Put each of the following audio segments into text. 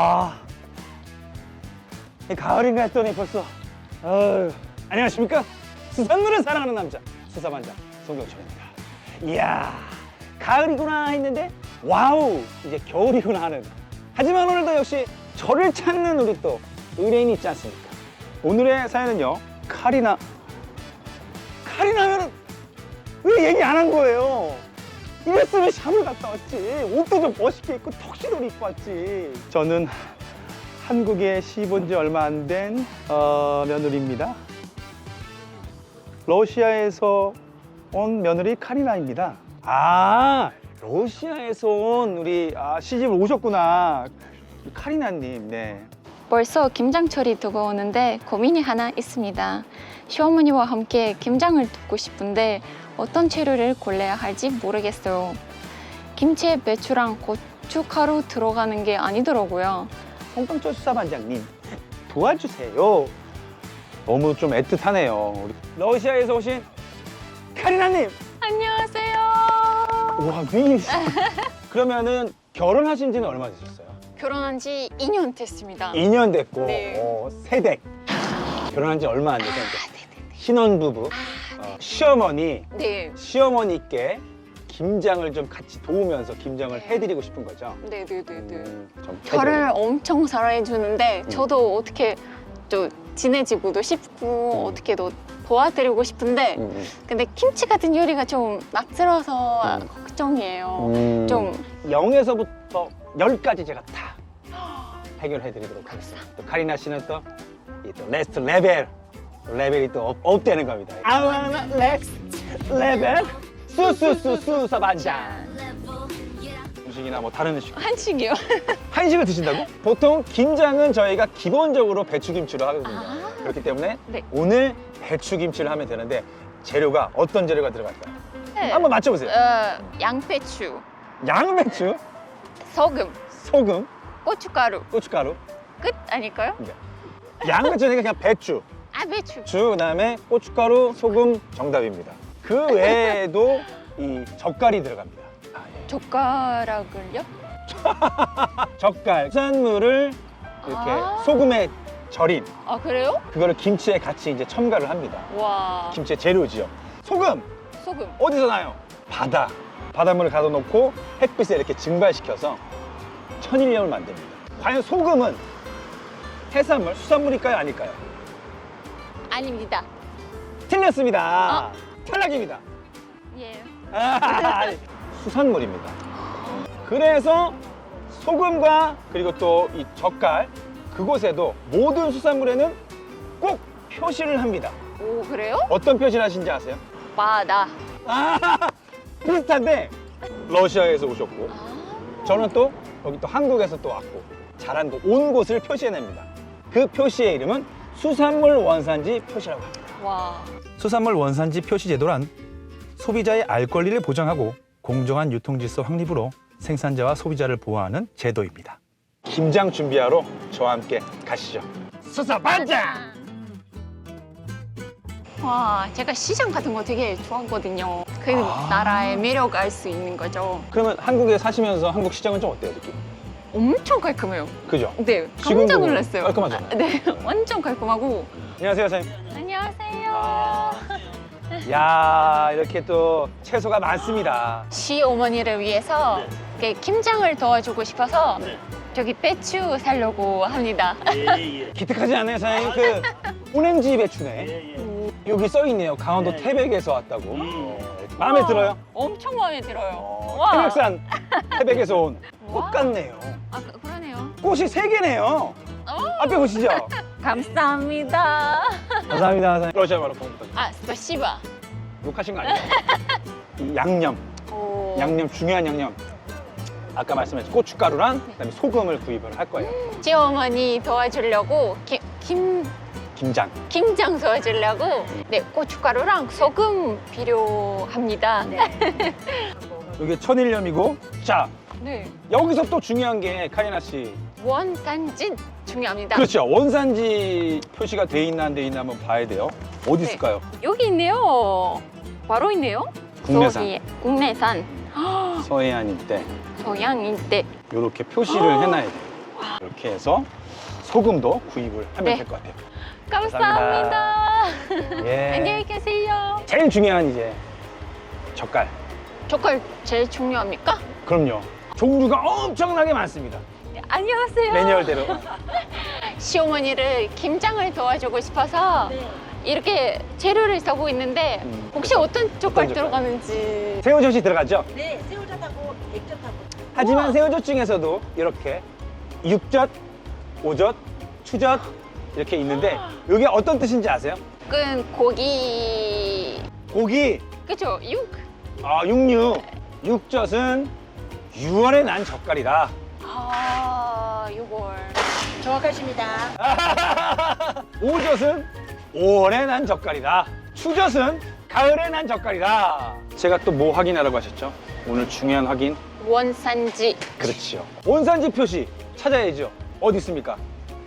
와. 이 가을인가 했더니 벌써. 어휴. 안녕하십니까? 수산물을 사랑하는 남자 수사반장 송경철입니다. 이야, 가을이구나 했는데 와우, 이제 겨울이구나 하는. 하지만 오늘도 역시 저를 찾는 우리 또 의뢰인이 있지 않습니까? 오늘의 사연은요, 카리나. 카리나면은 왜 얘기 안 한 거예요? 이랬으면 샵을 갔다 왔지. 옷도 좀 멋있게 입고 턱시도를 입고 왔지. 저는 한국에 시본 지 얼마 안된 어, 며느리입니다. 러시아에서 온 며느리 카리나입니다. 아, 러시아에서 온 우리 아, 시집을 오셨구나. 카리나님, 네. 벌써 김장철이 다가오는데 고민이 하나 있습니다. 시어머니와 함께 김장을 돕고 싶은데 어떤 재료를 골라야 할지 모르겠어요. 김치에 배추랑 고춧가루 들어가는 게 아니더라고요. 송강철 수사반장님 도와주세요. 너무 좀 애틋하네요. 우리 러시아에서 오신 카리나님. 안녕하세요. 와 미인. 그러면은 결혼하신 지는 얼마 되셨어요? 결혼한 지 2년 됐습니다. 2년 됐고 네. 어, 세댁. 결혼한 지 얼마 안 돼서 이제 신혼 부부 어, 시어머니 네. 시어머니께 김장을 좀 같이 도우면서 김장을 네. 해드리고 싶은 거죠. 네 네 네 네. 음, 좀 저를 엄청 사랑해 주는데 저도 어떻게 또 친해지고도 싶고 음. 어떻게 더 도와드리고 싶은데 음, 음. 근데 김치 같은 요리가 좀 낯설어서 음. 걱정이에요. 음, 좀 0에서부터 10까지 제가 다 해결해 드리도록 하겠습니다. 또 카리나 씨는 또, 이또 레스트 레벨 레벨이 또 업, 업되는 겁니다. I wanna next level 수수수 수사반장 음식이나 뭐 다른 음식 한식이요. 한식을 드신다고? 보통 김장은 저희가 기본적으로 배추김치로 하거든요. 아. 그렇기 때문에 네. 오늘 배추김치를 하면 되는데 재료가 어떤 재료가 들어갈까요? 네. 한번 맞춰보세요. 어, 양배추, 양배추, 소금, 소금, 고춧가루 고춧가루, 끝 아닐까요? 양배추니까 그냥 배추, 아 배추. 주 그다음에 고춧가루, 소금 정답입니다. 그 외에도 이 젓갈이 들어갑니다. 아, 예. 젓가락을요? 젓갈, 수산물을 이렇게 아. 소금에 절인 아 그래요? 그거를 김치에 같이 이제 첨가를 합니다. 와 김치의 재료지요. 소금 소금. 어디서 나요? 바다. 바닷물을 가둬 놓고 햇빛에 이렇게 증발시켜서 천일염을 만듭니다. 과연 소금은 해산물, 수산물일까요, 아닐까요? 아닙니다. 틀렸습니다. 탈락입니다. 예. 아, 수산물입니다. 그래서 소금과 그리고 또 이 젓갈 그곳에도 모든 수산물에는 꼭 표시를 합니다. 오 그래요? 어떤 표시를 하신지 아세요? 바다. 아, 비슷한데 러시아에서 오셨고 아. 저는 또 여기 또 한국에서 또 왔고 자란도 온 곳을 표시해냅니다. 그 표시의 이름은 수산물 원산지 표시라고 합니다. 와. 수산물 원산지 표시 제도란 소비자의 알 권리를 보장하고 공정한 유통 질서 확립으로 생산자와 소비자를 보호하는 제도입니다. 김장 준비하러 저와 함께 가시죠. 수사반장! 와, 제가 시장 같은 거 되게 좋아하거든요. 그 아. 나라의 매력 알 수 있는 거죠. 그러면 한국에 사시면서 한국 시장은 좀 어때요, 느낌? 엄청 깔끔해요. 그죠? 네, 지금도 깜짝 놀랐어요. 깔끔하잖아요. 아, 네, 완전 깔끔하고. 안녕하세요, 사장님. 안녕하세요. 아. 야 이렇게 또 채소가 많습니다. 시 어머니를 위해서 이렇게 김장을 도와주고 싶어서 저기 배추 살려고 합니다. 기특하지 않아요, 사장님? 그 오렌지 배추네. 여기 써 있네요. 강원도 태백에서 왔다고. 어, 마음에 와, 들어요? 엄청 마음에 들어요. 어, 와. 태백산 태백에서 온 꽃 와. 같네요. 아, 그- 그러네요. 꽃이 세 개네요. 앞에 보시죠. 감사합니다. 감사합니다, 사장님. 러시아 말로 보니까 아, 스파시바. 욕하신 거 아니죠? 이 양념, 오. 양념 중요한 양념. 아까 말씀하신 고춧가루랑 그다음에 소금을 구입을 할 거예요. 시어머니 도와주려고 김, 김 김장. 김장 도와주려고 네 고춧가루랑 소금 필요합니다. 네. 이게 천일염이고. 자, 네. 여기서 또 중요한 게 카리나 씨. 원산지 중요합니다. 그렇죠. 원산지 표시가 돼 있나 안 돼 있나 한번 봐야 돼요. 어디 네. 있을까요? 여기 있네요. 바로 있네요. 국내산. 저기 국내산 서해안일 때 때. 이렇게 표시를 아. 해놔야 돼요. 이렇게 해서 소금도 구입을 하면 네. 될 것 같아요. 감사합니다. 예. 안녕히 계세요. 제일 중요한 이제 젓갈. 젓갈 제일 중요합니까? 그럼요. 종류가 엄청나게 많습니다. 네, 안녕하세요. 매뉴얼대로. 시어머니를 김장을 도와주고 싶어서 이렇게 재료를 사고 있는데 음, 혹시 그래서 어떤 젓갈 젓갈? 들어가는지 새우젓이 들어가죠? 네, 새우젓하고 액젓하고 하지만 우와. 새우젓 중에서도 이렇게 육젓, 오젓, 추젓 이렇게 있는데 이게 어떤 뜻인지 아세요? 끈 고기 고기, 그죠? 육. 아, 육류. 육젓은 6월에 난 젓갈이다. 아 6월. 정확하십니다. 오젓은 5월에 난 젓갈이다. 추젓은 가을에 난 젓갈이다. 제가 또 뭐 확인하라고 하셨죠? 오늘 중요한 확인. 원산지 그렇지요. 원산지 표시 찾아야죠. 어디 있습니까?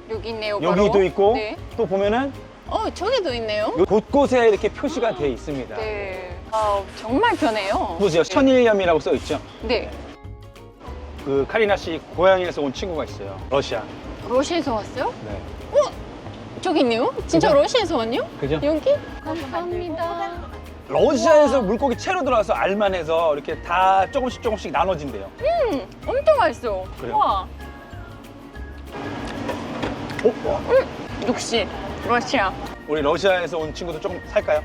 여기 있네요. 바로. 여기도 있고 네. 또 보면은 어 저기도 있네요. 요 곳곳에 이렇게 표시가 돼 있습니다. 네. 아 정말 편해요. 보세요. 천일염이라고 써 있죠. 네. 그 카리나 씨 고향에서 온 친구가 있어요. 러시아. 러시아에서 왔어요? 네. 저기 있네요. 진짜 그죠? 러시아에서 왔요? 그죠? 여기? 감사합니다. 러시아에서 물고기 채로 들어와서 알만해서 이렇게 다 조금씩 조금씩 나눠진대요. 음, 엄청 맛있어. 그래요? 와, 어? 와. 역시 러시아. 우리 러시아에서 온 친구도 조금 살까요?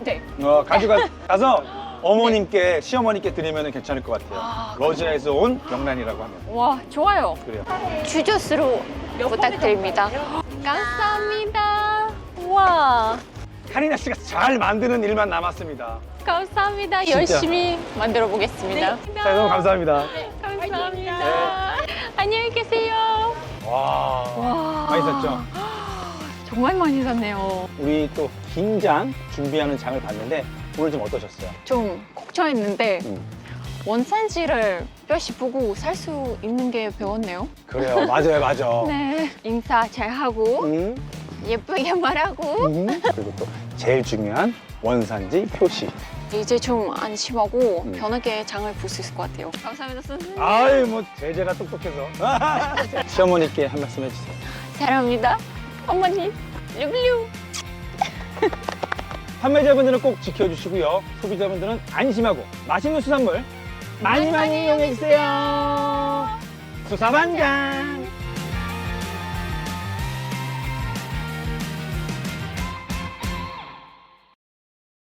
네. 어, 가져가 가서 어머님께 시어머니께 드리면 괜찮을 것 같아요. 아, 러시아에서 온 명란이라고 하면 와, 좋아요. 그래요. 주저스로 부탁드립니다. 감사합니다. 와, 카리나 씨가 잘 만드는 일만 남았습니다. 감사합니다. 진짜. 열심히 만들어 보겠습니다. 자, 너무 감사합니다. 감사합니다. 안녕히 계세요. 와, 와, 맛있었죠? 정말 많이 샀네요. 우리 또 김장 준비하는 장을 봤는데 오늘 좀 어떠셨어요? 좀 걱정했는데 음. 원산지를 뼈씨 보고 살 수 있는 게 배웠네요. 그래요, 맞아요, 맞아. 네. 인사 잘하고 음, 예쁘게 말하고 음. 그리고 또 제일 중요한 원산지 표시. 이제 좀 안심하고 음. 변하게 장을 볼 수 있을 것 같아요. 감사합니다 선생님. 아유, 뭐 제재가 똑똑해서. 시어머니께 한 말씀 해주세요. 사랑합니다. 어머니. 룩룩. 판매자분들은 꼭 지켜주시고요. 소비자분들은 안심하고 맛있는 수산물 많이 많이 이용해주세요. 수사반장.